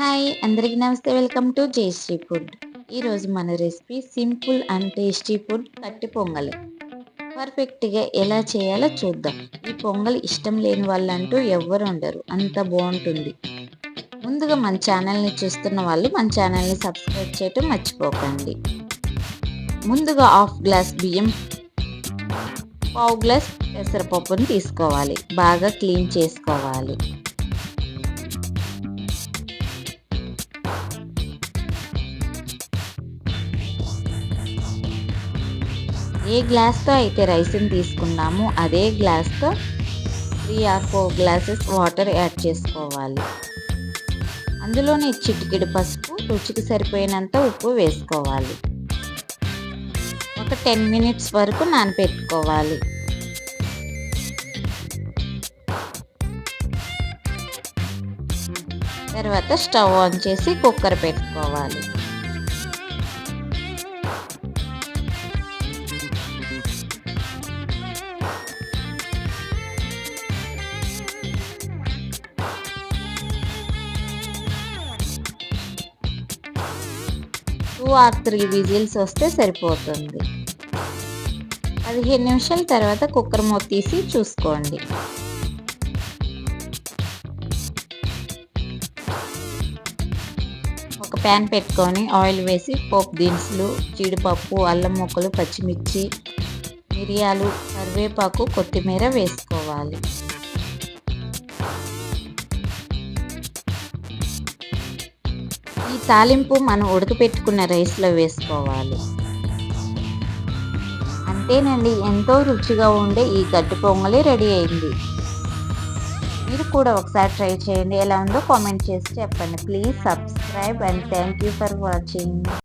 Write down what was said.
Hi అందరికీ నమస్తే. Welcome to Jayashree food. ఈరోజు మన recipe simple and tasty food katti pongali. పర్ఫెక్ట్గా ఎలా చేయాలో చూద్దాం. ఈ పొంగల్ ఇష్టం లేని వాళ్ళంటూ ఎవ్వరు ఉండరు. అంత బాగుంటుంది. ముందుగా మన ఛానల్ని చూస్తున్న వాళ్ళు మన ఛానల్ని సబ్స్క్రైబ్ చేయటం మర్చిపోకండి. ముందుగా హాఫ్ గ్లాస్ బియ్యం పావు గ్లాస్ పెసరపప్పుని తీసుకోవాలి. బాగా క్లీన్ చేసుకోవాలి. ఏ గ్లాస్తో అయితే రైస్ని తీసుకున్నామో అదే గ్లాస్తో three or four glasses water add చేసుకోవాలి. అందులోనే చిటికెడు పసుపు రుచికి సరిపోయినంత ఉప్పు వేసుకోవాలి. ఒక టెన్ మినిట్స్ వరకు నానబెట్టుకోవాలి తర్వాత స్టవ్ ఆన్ చేసి కుక్కర్ పెట్టుకోవాలి. టూ ఆర్ త్రీ విజిల్స్ వస్తే సరిపోతుంది. పదిహేను నిమిషాల తర్వాత కుక్కర్ మూత తీసి చూసుకోండి. ఒక ప్యాన్ పెట్టుకొని ఆయిల్ వేసి పోపు దినుసులు జీడిపప్పు అల్లం ముక్కలు పచ్చిమిర్చి మిరియాలు కరివేపాకు కొత్తిమీర వేసుకోవాలి. ఈ తాలింపు మనం ఉడకపెట్టుకున్న రైస్లో వేసుకోవాలి. అంతేనండి ఎంతో రుచిగా ఉండే ఈ గడ్డి పొంగలి రెడీ అయింది. మీరు కూడా ఒకసారి ట్రై చేయండి ఎలా ఉందో కామెంట్ చేసి చెప్పండి. Please subscribe and thank you for watching.